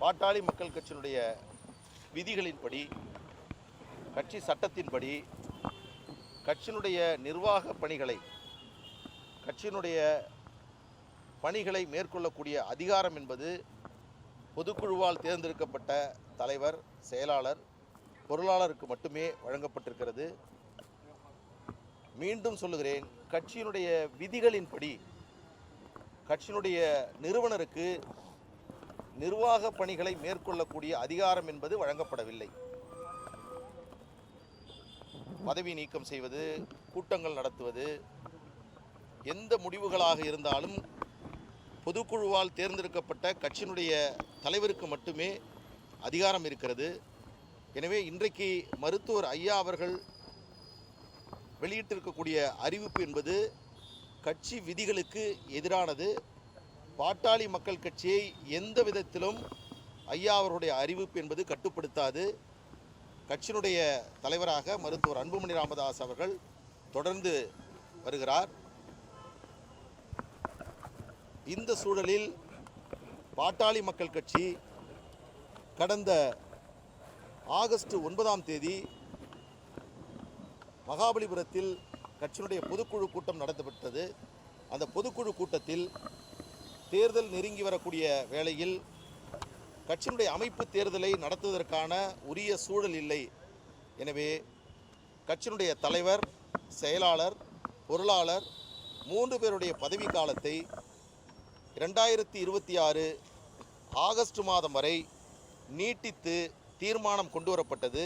பாட்டாளி மக்கள் கட்சியினுடைய விதிகளின்படி கட்சி சட்டத்தின்படி கட்சியினுடைய நிர்வாக பணிகளை கட்சியினுடைய பணிகளை மேற்கொள்ளக்கூடிய அதிகாரம் என்பது பொதுக்குழுவால் தேர்ந்தெடுக்கப்பட்ட தலைவர் செயலாளர் பொருளாளருக்கு மட்டுமே வழங்கப்பட்டிருக்கிறது. மீண்டும் சொல்லுகிறேன் கட்சியினுடைய விதிகளின்படி கட்சியினுடைய நிறுவனருக்கு நிர்வாக பணிகளை மேற்கொள்ளக்கூடிய அதிகாரம் என்பது வழங்கப்படவில்லை. பதவி நீக்கம் செய்வது கூட்டங்கள் நடத்துவது எந்த முடிவுகளாக இருந்தாலும் பொதுக்குழுவால் தேர்ந்தெடுக்கப்பட்ட கட்சியினுடைய தலைவருக்கு மட்டுமே அதிகாரம் இருக்கிறது. எனவே இன்றைக்கு மருத்துவர் ஐயா அவர்கள் வெளியிட்டிருக்கக்கூடிய அறிவிப்பு என்பது கட்சி விதிகளுக்கு எதிரானது. பாட்டாளி மக்கள் கட்சியை எந்த விதத்திலும் ஐயா அவருடைய அறிவிப்பு என்பது கட்டுப்படுத்தாது. கட்சியினுடைய தலைவராக மருத்துவர் அன்புமணி ராமதாஸ் அவர்கள் தொடர்ந்து வருகிறார். இந்த சூழலில் பாட்டாளி மக்கள் கட்சி கடந்த ஆகஸ்ட் ஒன்பதாம் தேதி மகாபலிபுரத்தில் கட்சியினுடைய பொதுக்குழு கூட்டம் நடத்தப்பட்டது. அந்த பொதுக்குழு கூட்டத்தில் தேர்தல் நெருங்கி வரக்கூடிய வேளையில் கட்சியினுடைய அமைப்பு தேர்தலை நடத்துவதற்கான உரிய சூழல் இல்லை. எனவே கட்சியினுடைய தலைவர் செயலாளர் பொருளாளர் மூன்று பேருடைய பதவி காலத்தை இரண்டாயிரத்தி இருபத்தி ஆறு ஆகஸ்ட் மாதம் வரை நீட்டித்து தீர்மானம் கொண்டு வரப்பட்டது.